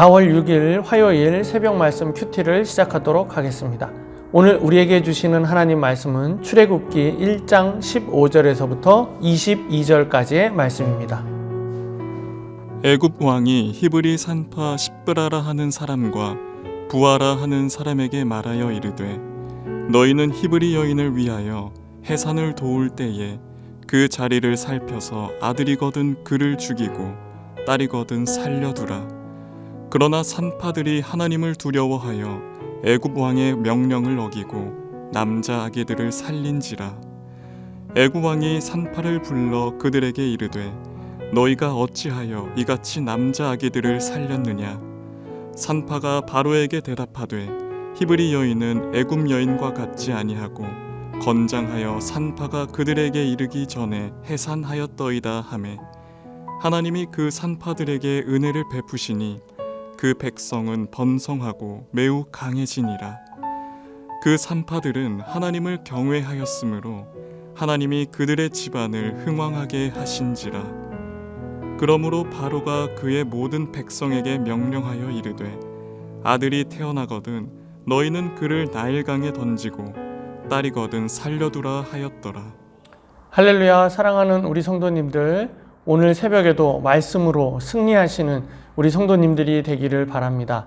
4월 6일 화요일 새벽 말씀 큐티를 시작하도록 하겠습니다. 오늘 우리에게 주시는 하나님 말씀은 출애굽기 1장 15절에서부터 22절까지의 말씀입니다. 애굽 왕이 히브리 산파 십브라라 하는 사람과 부하라 하는 사람에게 말하여 이르되 너희는 히브리 여인을 위하여 해산을 도울 때에 그 자리를 살펴서 아들이거든 그를 죽이고 딸이거든 살려두라 그러나 산파들이 하나님을 두려워하여 애굽 왕의 명령을 어기고 남자 아기들을 살린지라. 애굽 왕이 산파를 불러 그들에게 이르되 너희가 어찌하여 이같이 남자 아기들을 살렸느냐? 산파가 바로에게 대답하되 히브리 여인은 애굽 여인과 같지 아니하고 건장하여 산파가 그들에게 이르기 전에 해산하였더이다 하매 하나님이 그 산파들에게 은혜를 베푸시니 그 백성은 번성하고 매우 강해지니라. 그 산파들은 하나님을 경외하였으므로 하나님이 그들의 집안을 흥왕하게 하신지라. 그러므로 바로가 그의 모든 백성에게 명령하여 이르되 아들이 태어나거든 너희는 그를 나일강에 던지고 딸이거든 살려두라 하였더라. 할렐루야. 사랑하는 우리 성도님들 오늘 새벽에도 말씀으로 승리하시는 우리 성도님들이 되기를 바랍니다.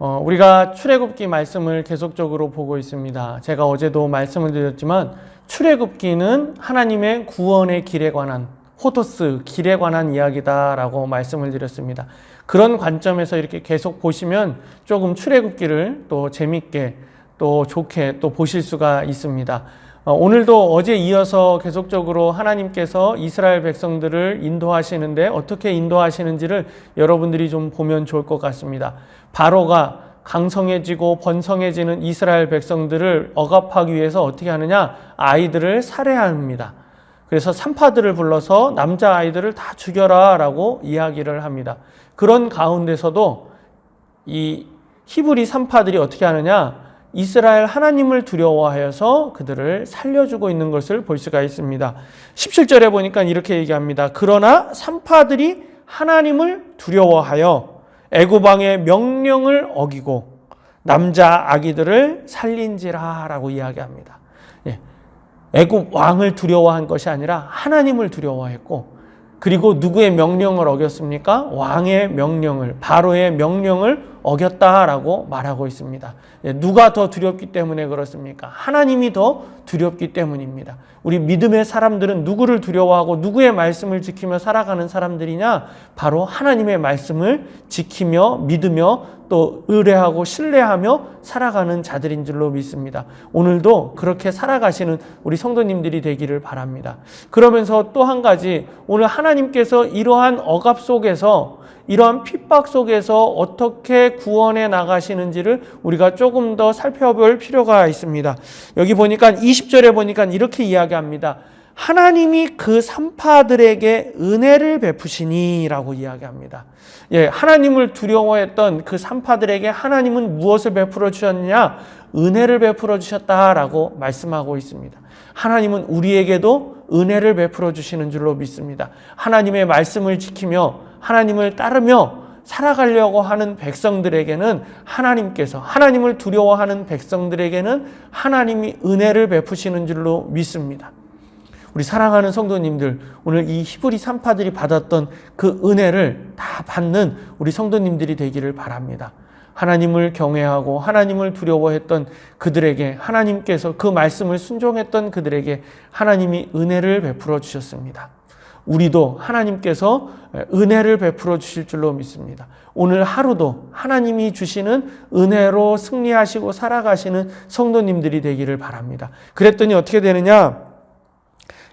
어, 우리가 출애굽기 말씀을 계속적으로 보고 있습니다. 제가 어제도 말씀을 드렸지만 출애굽기는 하나님의 구원의 길에 관한 호토스 길에 관한 이야기다라고 말씀을 드렸습니다. 그런 관점에서 이렇게 계속 보시면 조금 출애굽기를 또 재밌게 또 좋게 또 보실 수가 있습니다. 어, 오늘도 어제 이어서 계속적으로 하나님께서 이스라엘 백성들을 인도하시는데 어떻게 인도하시는지를 여러분들이 좀 보면 좋을 것 같습니다. 바로가 강성해지고 번성해지는 이스라엘 백성들을 억압하기 위해서 어떻게 하느냐? 아이들을 살해합니다. 그래서 산파들을 불러서 남자 아이들을 다 죽여라 라고 이야기를 합니다. 그런 가운데서도 이 히브리 산파들이 어떻게 하느냐? 이스라엘 하나님을 두려워하여서 그들을 살려주고 있는 것을 볼 수가 있습니다. 17절에 보니까 이렇게 얘기합니다. 그러나 산파들이 하나님을 두려워하여 애고방의 명령을 어기고 남자 아기들을 살린지라라고 이야기합니다. 예. 애굽 왕을 두려워한 것이 아니라 하나님을 두려워했고 그리고 누구의 명령을 어겼습니까? 왕의 명령을 바로의 명령을 어겼다라고 말하고 있습니다. 예, 누가 더 두렵기 때문에 그렇습니까? 하나님이 더 두렵기 때문입니다. 우리 믿음의 사람들은 누구를 두려워하고 누구의 말씀을 지키며 살아가는 사람들이냐? 바로 하나님의 말씀을 지키며 믿으며 또 의뢰하고 신뢰하며 살아가는 자들인 줄로 믿습니다. 오늘도 그렇게 살아가시는 우리 성도님들이 되기를 바랍니다. 그러면서 또 한 가지 오늘 하나님께서 이러한 억압 속에서 이러한 핍박 속에서 어떻게 구원해 나가시는지를 우리가 조금 더 살펴볼 필요가 있습니다. 여기 보니까 20절에 보니까 이렇게 이야기합니다. 하나님이 그 산파들에게 은혜를 베푸시니라고 이야기합니다. 예, 하나님을 두려워했던 그 산파들에게 하나님은 무엇을 베풀어 주셨느냐? 은혜를 베풀어 주셨다라고 말씀하고 있습니다. 하나님은 우리에게도 은혜를 베풀어 주시는 줄로 믿습니다. 하나님의 말씀을 지키며 하나님을 따르며 살아가려고 하는 백성들에게는 하나님께서 하나님을 두려워하는 백성들에게는 하나님이 은혜를 베푸시는 줄로 믿습니다. 우리 사랑하는 성도님들 오늘 이 히브리 산파들이 받았던 그 은혜를 다 받는 우리 성도님들이 되기를 바랍니다. 하나님을 경외하고 하나님을 두려워했던 그들에게 하나님께서 그 말씀을 순종했던 그들에게 하나님이 은혜를 베풀어 주셨습니다. 우리도 하나님께서 은혜를 베풀어 주실 줄로 믿습니다. 오늘 하루도 하나님이 주시는 은혜로 승리하시고 살아가시는 성도님들이 되기를 바랍니다. 그랬더니 어떻게 되느냐?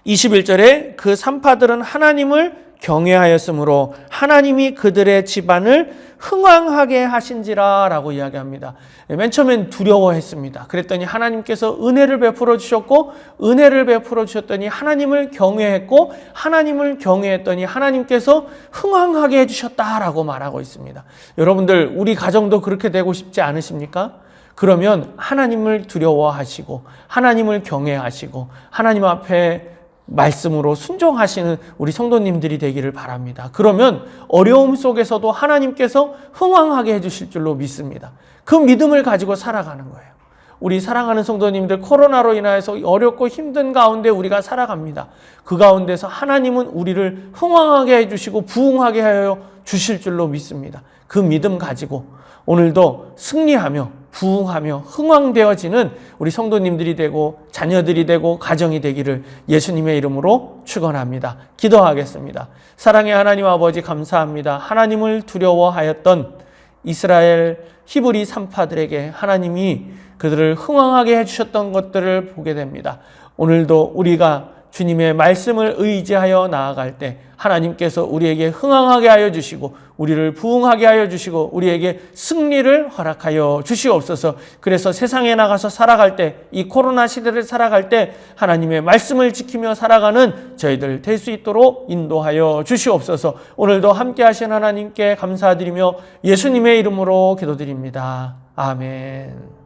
21절에 그 산파들은 하나님을 경외하였으므로 하나님이 그들의 집안을 흥왕하게 하신지라라고 이야기합니다. 맨 처음엔 두려워했습니다. 그랬더니 하나님께서 은혜를 베풀어 주셨고 은혜를 베풀어 주셨더니 하나님을 경외했고 하나님을 경외했더니 하나님께서 흥왕하게 해 주셨다라고 말하고 있습니다. 여러분들 우리 가정도 그렇게 되고 싶지 않으십니까? 그러면 하나님을 두려워하시고 하나님을 경외하시고 하나님 앞에 말씀으로 순종하시는 우리 성도님들이 되기를 바랍니다. 그러면 어려움 속에서도 하나님께서 흥왕하게 해주실 줄로 믿습니다. 그 믿음을 가지고 살아가는 거예요. 우리 사랑하는 성도님들 코로나로 인하여서 어렵고 힘든 가운데 우리가 살아갑니다. 그 가운데서 하나님은 우리를 흥왕하게 해주시고 부흥하게 하여 주실 줄로 믿습니다. 그 믿음 가지고 오늘도 승리하며 부흥하며 흥왕되어지는 우리 성도님들이 되고 자녀들이 되고 가정이 되기를 예수님의 이름으로 축원합니다. 기도하겠습니다. 사랑의 하나님 아버지 감사합니다. 하나님을 두려워하였던 이스라엘 히브리 산파들에게 하나님이 그들을 흥왕하게 해주셨던 것들을 보게 됩니다. 오늘도 우리가 주님의 말씀을 의지하여 나아갈 때 하나님께서 우리에게 흥왕하게 하여 주시고 우리를 부흥하게 하여 주시고 우리에게 승리를 허락하여 주시옵소서. 그래서 세상에 나가서 살아갈 때 이 코로나 시대를 살아갈 때 하나님의 말씀을 지키며 살아가는 저희들 될 수 있도록 인도하여 주시옵소서. 오늘도 함께 하신 하나님께 감사드리며 예수님의 이름으로 기도드립니다. 아멘.